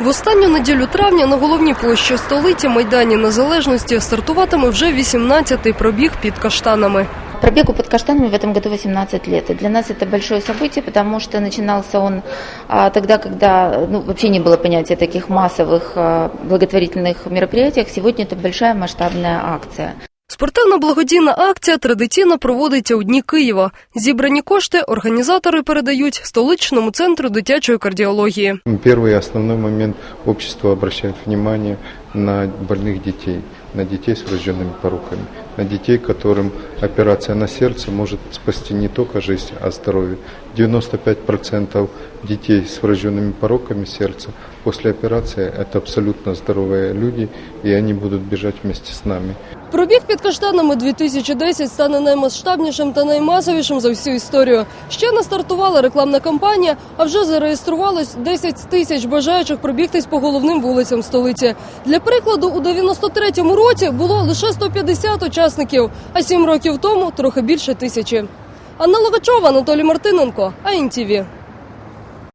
В останню неділю травня на головній площі столиці Майдані Незалежності стартуватиме вже 18-й пробіг під каштанами. Пробегу под каштанами в этом году 18 лет. И для нас это большое событие, потому что начинался он а, тогда, когда ну, вообще не было понятия таких массовых а, благотворительных мероприятиях. Сегодня это большая масштабная акция. Спортивна благодійна акція традиційно проводиться у дні Києва. Зібрані кошти організатори передають столичному центру дитячої кардіології. Первый и основной момент общество обращает внимание на больных детей, на детей с врожденными пороками, на детей, которым операция на сердце может спасти не только жизнь, а здоровье. 95% детей с врожденными пороками сердца после операции – это абсолютно здоровые люди, и они будут бежать вместе с нами. Пробіг під каштанами 2010 стане наймасштабнішим та наймасовішим за всю історію. Ще не стартувала рекламна кампанія, а вже зареєструвалось 10 тисяч бажаючих пробігтись по головним вулицям столиці. Для прикладу, у 93-му році було лише 150 учасників, а 7 років тому трохи більше тисячі. Анна Логачова, Анатолій Мартиненко, АІНТІВІ.